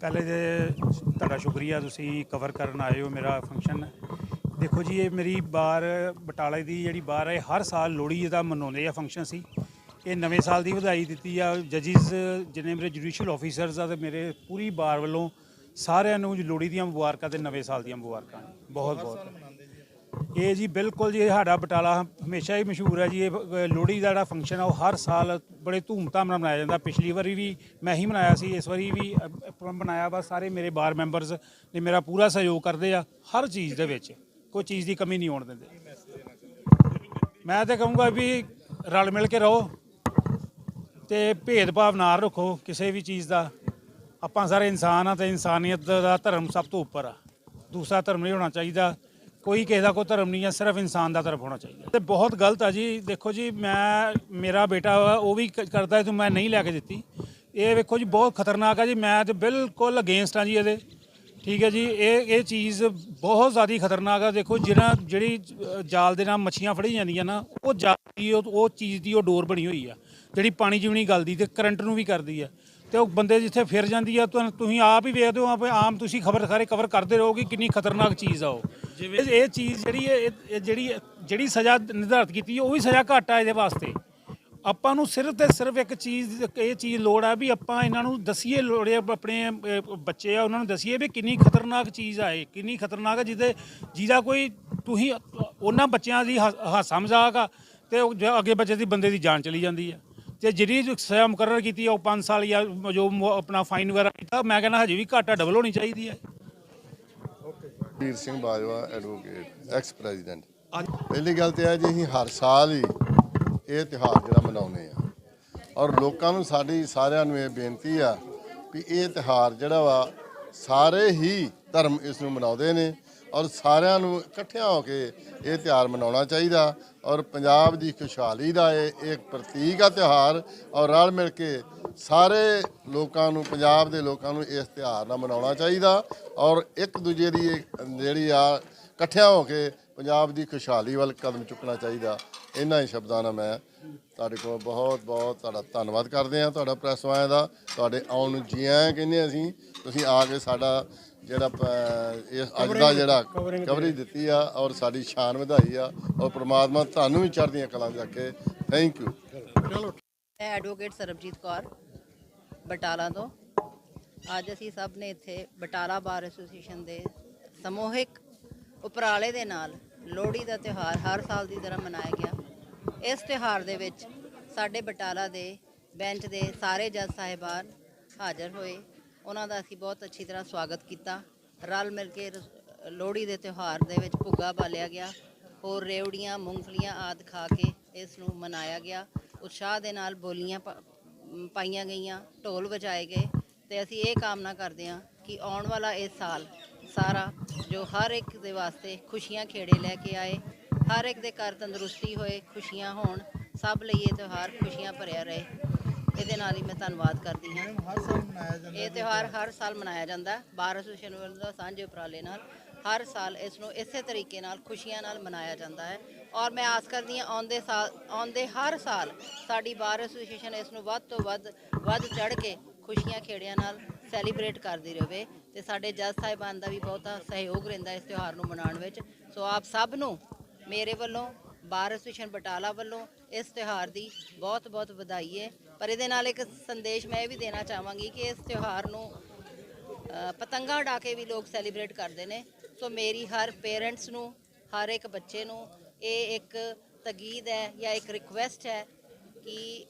ਪਹਿਲੇ ਤੇ ਤੁਹਾਡਾ ਸ਼ੁਕਰੀਆ ਤੁਸੀਂ ਕਵਰ ਕਰਨ ਆਏ ਹੋ ਮੇਰਾ ਫੰਕਸ਼ਨ ਦੇਖੋ ਜੀ, ਇਹ ਮੇਰੀ ਬਾਰ ਬਟਾਲੇ ਦੀ ਜਿਹੜੀ ਬਾਰ ਹੈ ਹਰ ਸਾਲ ਲੋਹੜੀ ਦਾ ਮਨਾਉਂਦੇ ਆ ਫੰਕਸ਼ਨ ਸੀ ਇਹ ਨਵੇਂ ਸਾਲ ਦੀ ਵਧਾਈ ਦਿੱਤੀ ਆ। ਜੱਜਿਸ ਜਿਨੇ ਮੇਰੇ ਜੁਡੀਸ਼ੀਅਲ ਆਫੀਸਰਸ ਆ ਤੇ ਮੇਰੇ ਪੂਰੀ ਬਾਰ ਵੱਲੋਂ ਸਾਰਿਆਂ ਨੂੰ ਲੋਹੜੀ ਦੀਆਂ ਮੁਬਾਰਕਾਂ ਤੇ ਨਵੇਂ ਸਾਲ ਦੀਆਂ ਮੁਬਾਰਕਾਂ। ਬਹੁਤ ਬਹੁਤ ਇਹ ਜੀ ਬਿਲਕੁਲ ਜੀ, ਇਹ ਸਾਡਾ ਬਟਾਲਾ ਹਮੇਸ਼ਾ ਹੀ ਮਸ਼ਹੂਰ ਹੈ ਜੀ। ਇਹ ਲੋਹੜੀ ਦਾ ਜਿਹੜਾ ਫੰਕਸ਼ਨ ਆ, ਉਹ ਹਰ ਸਾਲ ਬੜੇ ਧੂਮਧਾਮ ਨਾਲ ਮਨਾਇਆ ਜਾਂਦਾ। ਪਿਛਲੀ ਵਾਰੀ ਵੀ ਮੈਂ ਹੀ ਮਨਾਇਆ ਸੀ, ਇਸ ਵਾਰੀ ਵੀ ਮਨਾਇਆ ਵਾ। ਸਾਰੇ ਮੇਰੇ ਬਾਰ ਮੈਂਬਰਸ ਨੇ ਮੇਰਾ ਪੂਰਾ ਸਹਿਯੋਗ ਕਰਦੇ ਆ, ਹਰ ਚੀਜ਼ ਦੇ ਵਿੱਚ। ਕੋਈ ਚੀਜ਼ ਦੀ ਕਮੀ ਨਹੀਂ ਹੋਣ ਦਿੰਦੇ। ਮੈਂ ਤਾਂ ਕਹੂੰਗਾ ਵੀ ਰਲ ਮਿਲ ਕੇ ਰਹੋ ਤੇ ਭੇਦਭਾਵ ਨਾ ਰੱਖੋ ਕਿਸੇ ਵੀ ਚੀਜ਼ ਦਾ। ਆਪਾਂ ਸਾਰੇ ਇਨਸਾਨ ਆ ਤੇ ਇਨਸਾਨੀਅਤ ਦਾ ਧਰਮ ਸਭ ਤੋਂ ਉੱਪਰ ਆ। ਦੂਸਰਾ ਧਰਮ ਨਹੀਂ ਹੋਣਾ ਚਾਹੀਦਾ। ਕੋਈ ਕਿਸੇ ਦਾ ਕੋਈ ਧਰਮ ਨਹੀਂ ਆ, ਸਿਰਫ ਇਨਸਾਨ ਦਾ ਧਰਮ ਹੋਣਾ ਚਾਹੀਦਾ। ਤੇ ਬਹੁਤ ਗਲਤ ਆ ਜੀ। ਦੇਖੋ ਜੀ, ਮੈਂ, ਮੇਰਾ ਬੇਟਾ ਵਾ, ਉਹ ਵੀ ਕ- ਕਰਦਾ ਹੈ ਤੇ ਮੈਂ ਨਹੀਂ ਲੈ ਕੇ ਦਿੱਤੀ। ਇਹ ਵੇਖੋ ਜੀ, ਬਹੁਤ ਖਤਰਨਾਕ ਆ ਜੀ। ਮੈਂ ਤੇ ਬਿਲਕੁਲ ਅਗੇਂਸਟ ਆ ਜੀ ਇਹਦੇ। ਠੀਕ ਹੈ ਜੀ, ਇਹ ਇਹ ਚੀਜ਼ ਬਹੁਤ ਜ਼ਿਆਦਾ ਖਤਰਨਾਕ ਆ। ਦੇਖੋ ਜਿਹੜਾ ਜਿਹੜੀ ਜਾਲ ਦੇ ਨਾਲ ਮੱਛੀਆਂ ਫੜੀ ਜਾਂਦੀਆਂ ਨਾ, ਉਹ ਜਾਲ ਦੀ ਉਹ ਚੀਜ਼ ਦੀ ਉਹ ਡੋਰ ਬਣੀ ਹੋਈ ਆ। ਜਿਹੜੀ ਪਾਣੀ ਜਿਵਣੀ ਗਲਦੀ ਤੇ ਕਰੰਟ ਨੂੰ ਵੀ ਕਰਦੀ ਆ। ਤੇ ਉਹ ਬੰਦੇ ਜਿੱਥੇ ਫਿਰ ਜਾਂਦੀ ਆ ਤੁਸੀਂ ਆਪ ਹੀ ਵੇਖਦੇ ਹੋ, ਆਪ ਆਮ ਤੁਸੀਂ ਖਬਰ ਸਾਰੇ ਕਵਰ ਕਰਦੇ ਰਹੋ ਕਿ ਕਿੰਨੀ ਖਤਰਨਾਕ ਚੀਜ਼ ਆ ਉਹ। ਜਿਵੇਂ ਇਹ ਚੀਜ਼ ਜਿਹੜੀ ਹੈ ਇਹ ਇਹ ਜਿਹੜੀ ਜਿਹੜੀ ਸਜ਼ਾ ਨਿਰਧਾਰਿਤ ਕੀਤੀ ਹੈ, ਉਹ ਵੀ ਸਜ਼ਾ ਘੱਟ ਆ ਇਹਦੇ ਵਾਸਤੇ। ਆਪਾਂ ਨੂੰ ਸਿਰਫ ਤੇ ਸਿਰਫ ਇੱਕ ਚੀਜ਼ ਇਹ ਚੀਜ਼ ਲੋੜ ਆ ਵੀ ਆਪਾਂ ਇਹਨਾਂ ਨੂੰ ਦਸੀਏ ਲੋੜੇ ਆਪਣੇ ਅਹ, ਬੱਚੇ ਆ ਉਹਨਾਂ ਨੂੰ ਦਸੀਏ ਵੀ ਕਿੰਨੀ ਖਤਰਨਾਕ ਚੀਜ਼ ਆ ਇਹ ਕਿੰਨੀ ਖਤਰਨਾਕ ਆ ਜਿਹਦੇ ਜਿਹਦਾ ਕੋਈ ਤੁਸੀਂ ਉਹਨਾਂ ਬੱਚਿਆਂ ਦੀ ਹਾ- ਹਾਸਾ ਮਜ਼ਾਕ ਆ ਤੇ ਉਹ ਜੋ ਅੱਗੇ ਬੱਚੇ ਦੀ ਬੰਦੇ ਦੀ ਜਾਨ ਚਲੀ ਜਾਂਦੀ ਆ। ਤੇ ਜਿਹੜੀ ਜੋ ਸਜ਼ਾ ਮੁਕਰਰ ਕੀਤੀ ਆ ਉਹ 5 ਸਾਲ ਜਾਂ ਜੋ ਮ- ਆਪਣਾ ਫਾਈਨ ਵਗੈਰਾ ਕੀਤਾ ਮੈਂ ਕਹਿੰਦਾ ਹਜੇ ਵੀ ਘਾਟਾ ਡਬਲ ਹੋਣੀ ਚਾਹੀਦੀ ਹੈ Veer Singh Bajwa advocate ex president ਪਹਿਲੀ ਗੱਲ ਤੇ ਹੈ ਜੀ ਅਸੀਂ ਹਰ ਸਾਲ ਹੀ ਇਹ ਤਿਉਹਾਰ ਜਿਹੜਾ ਮਨਾਉਂਦੇ ਆ ਔਰ ਲੋਕਾਂ ਨੂੰ ਸਾਡੀ ਸਾਰਿਆਂ ਨੂੰ ਇਹ ਬੇਨਤੀ ਆ ਵੀ ਇਹ ਤਿਉਹਾਰ ਜਿਹੜਾ ਵਾ ਸਾਰੇ ਹੀ ਧਰਮ ਇਸ ਨੂੰ ਮਨਾਉਂਦੇ ਨੇ। ਔਰ ਸਾਰਿਆਂ ਨੂੰ ਇਕੱਠਿਆਂ ਹੋ ਕੇ ਇਹ ਤਿਉਹਾਰ ਮਨਾਉਣਾ ਚਾਹੀਦਾ। ਔਰ ਪੰਜਾਬ ਦੀ ਖੁਸ਼ਹਾਲੀ ਦਾ ਇਹ, ਇੱਕ ਪ੍ਰਤੀਕ ਆ ਤਿਉਹਾਰ। ਔਰ ਰਲ ਮਿਲ ਕੇ ਸਾਰੇ ਲੋਕਾਂ ਨੂੰ, ਪੰਜਾਬ ਦੇ ਲੋਕਾਂ ਨੂੰ ਇਸ ਤਿਉਹਾਰ ਨਾਲ ਮਨਾਉਣਾ ਚਾਹੀਦਾ। ਔਰ ਇੱਕ ਦੂਜੇ ਦੀ ਜਿਹੜੀ ਆ, ਇਕੱਠਿਆਂ ਹੋ ਕੇ ਪੰਜਾਬ ਦੀ ਖੁਸ਼ਹਾਲੀ ਵੱਲ ਕਦਮ ਚੁੱਕਣਾ ਚਾਹੀਦਾ। ਇਹਨਾਂ ਹੀ ਸ਼ਬਦਾਂ ਨਾਲ ਮੈਂ ਤੁਹਾਡੇ ਕੋਲ ਬਹੁਤ ਬਹੁਤ ਤੁਹਾਡਾ ਧੰਨਵਾਦ ਕਰਦੇ ਹਾਂ, ਤੁਹਾਡਾ ਪ੍ਰੈਸ ਵਾਲਿਆਂ ਦਾ। ਤੁਹਾਡੇ ਆਉਣ ਨੂੰ ਜੀ ਆਇਆਂ ਕਹਿੰਦੇ ਅਸੀਂ। ਤੁਸੀਂ ਆ ਕੇ ਸਾਡਾ ਜਿਹੜਾ ਪ- ਇਸ ਅੱਜ ਦਾ ਜਿਹੜਾ ਕਵਰੇਜ ਦਿੱਤੀ। ਆ ਔਰ ਸਾਡੀ ਸ਼ਾਨ ਵਧਾਈ ਆ ਔਰ ਪ੍ਰਮਾਤਮਾ ਤੁਹਾਨੂੰ ਵੀ ਚੜ੍ਹਦੀਆਂ ਕਲਾਂ 'ਚ ਰੱਖੇ। ਥੈਂਕ ਯੂ ਮੈਂ ਐਡਵੋਕੇਟ ਸਰਬਜੀਤ ਕੌਰ ਬਟਾਲਾ ਤੋਂ। ਅੱਜ ਅਸੀਂ ਸਭ ਨੇ ਇੱਥੇ ਬਟਾਲਾ ਬਾਰ ਐਸੋਸੀਏਸ਼ਨ ਦੇ ਸਮੂਹਿਕ ਉਪਰਾਲੇ ਦੇ ਨਾਲ ਲੋਹੜੀ ਦਾ ਤਿਉਹਾਰ ਹਰ ਸਾਲ ਦੀ ਤਰ੍ਹਾਂ ਮਨਾਇਆ ਗਿਆ। ਇਸ ਤਿਉਹਾਰ ਦੇ ਵਿੱਚ ਸਾਡੇ ਬਟਾਲਾ ਦੇ ਬੈਂਚ ਦੇ ਸਾਰੇ ਜੱਜ ਸਾਹਿਬਾਨ ਹਾਜ਼ਰ ਹੋਏ। ਉਹਨਾਂ ਦਾ ਅਸੀਂ ਬਹੁਤ ਅੱਛੀ ਤਰ੍ਹਾਂ ਸਵਾਗਤ ਕੀਤਾ। ਰਲ ਮਿਲ ਕੇ ਰਸ- ਲੋਹੜੀ ਦੇ ਤਿਉਹਾਰ ਦੇ ਵਿੱਚ ਭੁੱਗਾ ਬਾਲਿਆ ਗਿਆ। ਹੋਰ ਰੇਵੜੀਆਂ ਮੂੰਗਫਲੀਆਂ ਆਦਿ ਖਾ ਕੇ ਇਸ ਨੂੰ ਮਨਾਇਆ ਗਿਆ। ਉਤਸ਼ਾਹ ਦੇ ਨਾਲ ਬੋਲੀਆਂ ਪਾ- ਮ, ਪਾਈਆਂ ਗਈਆਂ ਢੋਲ ਵਜਾਏ ਗਏ ਤੇ ਅਸੀਂ ਇਹ ਕਾਮਨਾ ਕਰਦੇ ਹਾਂ ਕਿ ਆਉਣ ਵਾਲਾ ਇਹ ਸਾਲ ਸਾਰਾ ਜੋ ਹਰ ਇੱਕ ਦੇ ਵਾਸਤੇ ਖੁਸ਼ੀਆਂ ਖੇੜੇ ਲੈ ਕੇ ਆਏ ਹਰ ਇੱਕ ਦੇ ਘਰ ਤੰਦਰੁਸਤੀ ਹੋਏ ਖੁਸ਼ੀਆਂ ਹੋਣ ਸਭ ਲਈ ਇਹ ਤਿਉਹਾਰ ਖੁਸ਼ੀਆਂ ਭਰਿਆ ਰਹੇ। ਇਹਦੇ ਨਾਲ ਹੀ ਮੈਂ ਧੰਨਵਾਦ ਕਰਦੀ ਹਾਂ। ਇਹ ਤਿਉਹਾਰ ਹਰ ਸਾਲ ਮਨਾਇਆ ਜਾਂਦਾ ਹੈ। ਬਾਰ ਐਸੋਸੀਏਸ਼ਨ ਵੱਲੋਂ ਸਾਂਝੇ ਉਪਰਾਲੇ ਨਾਲ ਹਰ ਸਾਲ ਇਸ ਨੂੰ ਇਸੇ ਤਰੀਕੇ ਨਾਲ ਖੁਸ਼ੀਆਂ ਨਾਲ ਮਨਾਇਆ ਜਾਂਦਾ ਹੈ। ਔਰ ਮੈਂ ਆਸ ਕਰਦੀ ਹਾਂ ਆਉਂਦੇ ਸਾਲ ਆਉਂਦੇ ਹਰ ਸਾਲ ਸਾਡੀ ਬਾਰ ਐਸੋਸੀਏਸ਼ਨ ਇਸ ਨੂੰ ਵੱਧ ਤੋਂ ਵੱਧ ਵੱਧ ਚੜ ਕੇ ਖੁਸ਼ੀਆਂ ਖੇੜਿਆਂ ਨਾਲ ਸੈਲੀਬ੍ਰੇਟ ਕਰਦੀ ਰਹੇ ਤੇ ਸਾਡੇ ਜੱਜ ਸਾਹਿਬਾਨ ਦਾ ਵੀ ਬਹੁਤਾ ਸਹਿਯੋਗ ਰਹਿੰਦਾ ਇਸ ਤਿਉਹਾਰ ਨੂੰ ਮਨਾਉਣ ਵਿੱਚ। ਸੋ ਆਪ ਸਭ ਨੂੰ ਮੇਰੇ ਵੱਲੋਂ ਬਾਰ ਐਸੋਸੀਏਸ਼ਨ ਬਟਾਲਾ ਵੱਲੋਂ ਇਸ ਤਿਉਹਾਰ ਦੀ ਬਹੁਤ ਬਹੁਤ ਵਧਾਈ ਹੈ। ਪਰ ਇਹਦੇ ਨਾਲ ਇੱਕ ਸੰਦੇਸ਼ ਮੈਂ ਇਹ ਵੀ ਦੇਣਾ ਚਾਹਾਂਗੀ ਕਿ ਇਸ ਤਿਉਹਾਰ ਨੂੰ ਅ, ਪਤੰਗਾਂ ਉਡਾ ਕੇ ਵੀ ਲੋਕ ਸੈਲੀਬ੍ਰੇਟ ਕਰਦੇ ਨੇ। ਸੋ ਮੇਰੀ ਹਰ ਪੇਰੈਂਟਸ ਨੂੰ ਹਰ ਇੱਕ ਬੱਚੇ ਨੂੰ ਇਹ ਇੱਕ ਤਗੀਦ ਹੈ ਜਾਂ ਇੱਕ ਰਿਕੁਐਸਟ ਹੈ ਕਿ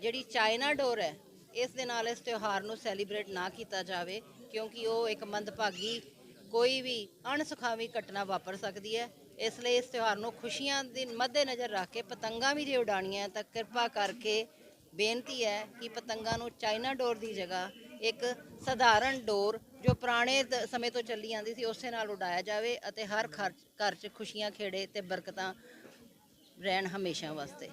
ਜਿਹੜੀ ਚਾਈਨਾ ਡੋਰ ਹੈ ਇਸ ਦੇ ਨਾਲ ਇਸ ਤਿਉਹਾਰ ਨੂੰ ਸੈਲੀਬ੍ਰੇਟ ਨਾ ਕੀਤਾ ਜਾਵੇ ਕਿਉਂਕਿ ਉਹ ਇੱਕ ਮੰਦਭਾਗੀ ਕੋਈ ਵੀ ਅਣਸੁਖਾਵੀ ਘਟਨਾ ਵਾਪਰ ਸਕਦੀ ਹੈ, ਇਸ ਲਈ ਇਸ ਤਿਉਹਾਰ ਨੂੰ ਖੁਸ਼ੀਆਂ ਦੇ ਮੱਦੇਨਜ਼ਰ ਰੱਖ ਕੇ ਪਤੰਗਾਂ ਵੀ ਜੇ ਉਡਾਣੀਆਂ ਤਾਂ ਕਿਰਪਾ ਕਰਕੇ ਬੇਨਤੀ ਹੈ ਕਿ ਪਤੰਗਾਂ ਨੂੰ ਚਾਈਨਾ ਡੋਰ ਦੀ ਜਗ੍ਹਾ ਇੱਕ ਸਧਾਰਨ ਡੋਰ ਜੋ ਪੁਰਾਣੇ ਸਮੇਂ ਤੋਂ ਚੱਲੀ ਆਂਦੀ ਸੀ, ਉਸੇ ਨਾਲ ਉਡਾਇਆ ਜਾਵੇ ਅਤੇ ਹਰ ਖਰਚ- ਘਰ 'ਚ ਖੁਸ਼ੀਆਂ, ਖੇੜੇ ਤੇ ਬਰਕਤਾਂ ਰਹਿਣ ਹਮੇਸ਼ਾ ਵਾਸਤੇ।